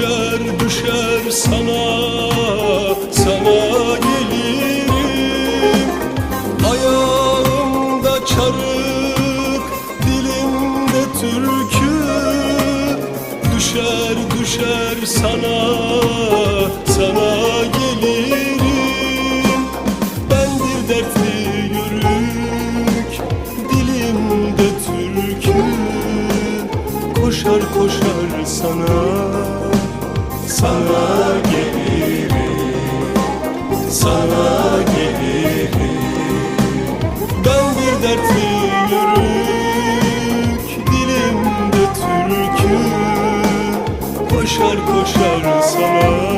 Düşer düşer sana sana gelirim. Ayağımda çarık dilimde türkü. Düşer düşer sana sana gelirim. Bendir dertli yörük dilimde türkü. Koşar koşar sana sana gelirim sana gelirim. Bir dertli yörük dilimde türkü. Koşar koşar sana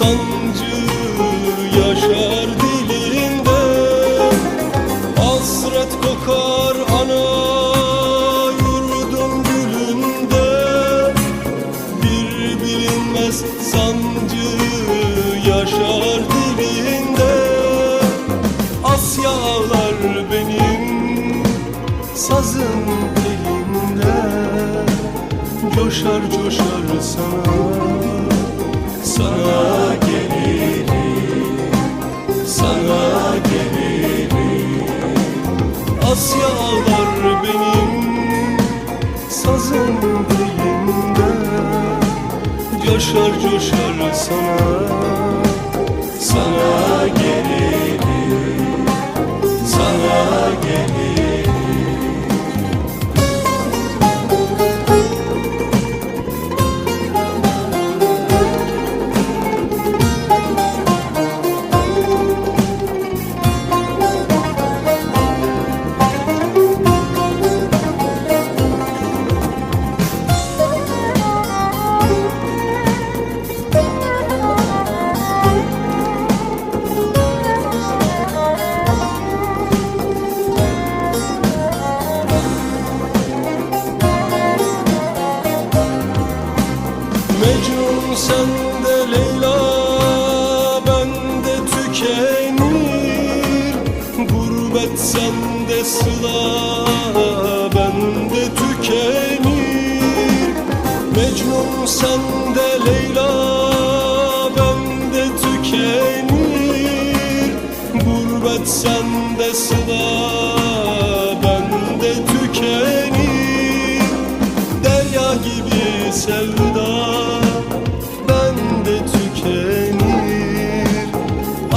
sancı yaşar dilinde. Hasret kokar ana yurdum gülünde. Bir bilinmez sancı yaşar dilinde. Asya ağlar benim sazım elimde Coşar coşar sana Sana Asya ağlar benim sazım elimde Coşar coşar Sana Mecnun sende Leyla bende tükenir. Gurbet sende sıla bende tükenir. Mecnun sende Leyla bende tükenir. Gurbet sende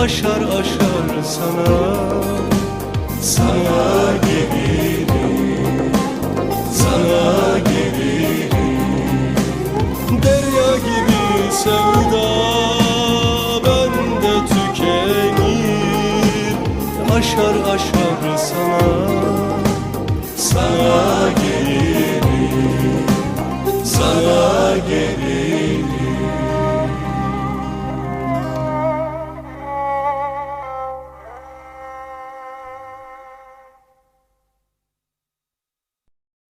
Aşar aşar sana. Sana gelirim Sana gelirim. Derya gibi sevda bende tükenir. Aşar aşar sana Sana gelirim sana gelirim